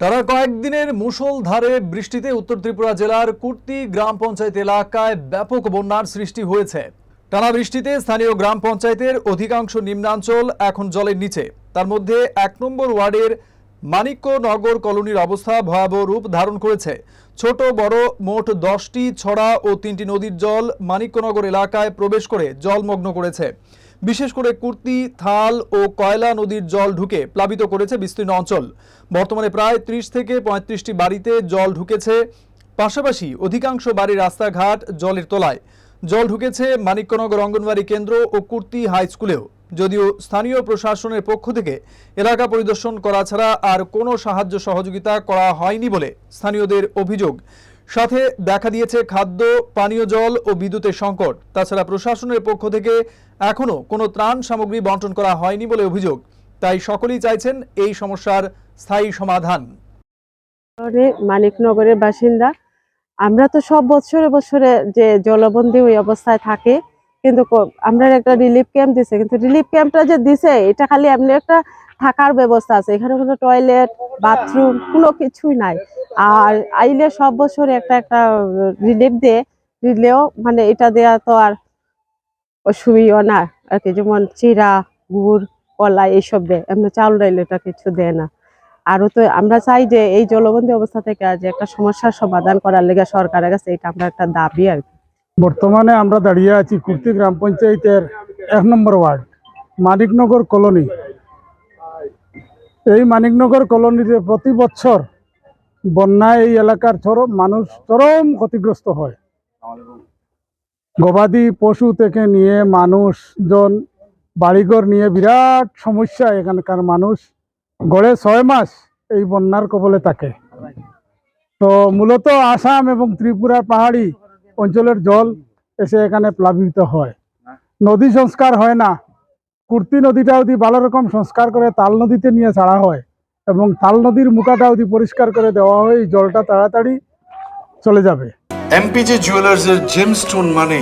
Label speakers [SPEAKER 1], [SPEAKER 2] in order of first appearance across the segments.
[SPEAKER 1] টানা কয়েকদিনের মুষলধারে বৃষ্টিতে উত্তর ত্রিপুরা জেলার কুর্তি গ্রাম পঞ্চায়েত এলাকায় ব্যাপক বন্যার সৃষ্টি হয়েছে। টানা বৃষ্টিতে স্থানীয় গ্রাম পঞ্চায়েতের অধিকাংশ নিম্নাঞ্চল এখন জলের নিচে। তার মধ্যে এক নম্বর ওয়ার্ডের মানিক্যনগর কলোনির অবস্থা ভয়াবহ রূপ ধারণ করেছে। ছোট, বড়, মোট দশটি ছড়া ও তিনটি নদীর জল মানিক্যনগর এলাকায় প্রবেশ করে জলমগ্ন করেছে। বিশেষ করে কুর্তি, থাল ও কয়লা নদীর জল ঢুকে প্লাবিত করেছে বিস্তীর্ণ অঞ্চল। বর্তমানে প্রায় ত্রিশ থেকে পঁয়ত্রিশটি বাড়িতে জল ঢুকেছে। পাশাপাশি অধিকাংশ বাড়ির রাস্তাঘাট জলের তলায়। জল ঢুকেছে মানিক্যনগর অঙ্গনওয়াড়ি কেন্দ্র ও কুর্তি হাই স্কুলেও। যদিও স্থানীয় প্রশাসনের পক্ষ থেকে এলাকা পরিদর্শন করা ছাড়া আর কোনো সাহায্য সহযোগিতা করা হয়নি বলে স্থানীয়দের অভিযোগ। সাথে দেখা দিয়েছে খাদ্য, পানীয় জল ও বিদ্যুতের সংকট। তাছাড়া প্রশাসনের পক্ষ থেকে এখনও কোনো ত্রাণ সামগ্রী বন্টন করা হয়নি বলে অভিযোগ। তাই সকলেই চাইছেন এই সমস্যার স্থায়ী সমাধান।
[SPEAKER 2] মানিকনগরের বাসিন্দা, আমরা তো সব বছরে বছরে যে জলবন্দি ওই অবস্থায় থাকে, কিন্তু আমরা একটা রিলিফ ক্যাম্প দিছে, কিন্তু রিলিফ ক্যাম্পটা যে দিছে, এটা খালি এমনি একটা থাকার ব্যবস্থা আছে। এখানে কোনো টয়লেট বাথরুম কোনো কিছুই নাই। আর আইলে সব বছরে একটা একটা রিলিফ দিয়ে দিলেও মানে এটা দেয়া তো আর অসুবিধা না। আর কি যেমন চিরা, গুড়, কলা এইসব দেয়। এমনি চাউল ডাইল এটা কিছু দেয় না। আরও তো আমরা চাই যে এই জলবন্দী অবস্থা থেকে যে একটা সমস্যার সমাধান করার লেগে সরকারের কাছে এটা আমরা একটা দাবি আর কি।
[SPEAKER 3] বর্তমানে আমরা দাঁড়িয়ে আছি কুর্তি গ্রাম পঞ্চায়েতের এক নম্বর ওয়ার্ড, মানিকনগর কলোনি। এই মানিকনগর কলোনিতে প্রতি বছর বন্যায় এই এলাকার চরম, মানুষ চরম ক্ষতিগ্রস্ত হয়। গবাদি পশু থেকে নিয়ে মানুষজন বাড়িঘর নিয়ে বিরাট সমস্যা এখানকার মানুষ। গড়ে ছয় মাস এই বন্যার কবলে থাকে। তো মূলত আসাম এবং ত্রিপুরার পাহাড়ি অঞ্চলের জল এসে এখানে প্লাবিত হয়। নদী সংস্কার হয় না। কুর্তি নদীটা যদি ভালো রকম সংস্কার করে তাল নদীতে নিয়ে ছাড়া হয় এবং তাল নদীর মুখাটা যদি পরিষ্কার করে দেওয়া হয়। জলটা তাড়াতাড়ি চলে যাবে।
[SPEAKER 4] এমপিজে জুয়েলার্সের জেমস্টোন মানে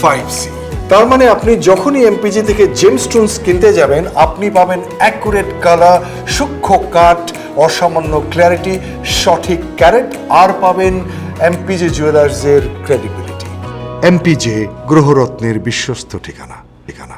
[SPEAKER 4] ফাইভ সি তার মানে আপনি যখনই এমপিজি থেকে জেমস্টোনস কিনতে যাবেন, আপনি পাবেন অ্যাকুরেট কালার সূক্ষ্ম কাট অসামান্য ক্ল্যারিটি সঠিক ক্যারেট আর পাবেন এমপিজে জুয়েলার্সের ক্রেডিবিলিটি এমপিজে গ্রহরত্নের বিশ্বস্ত ঠিকানা ঠিকানা।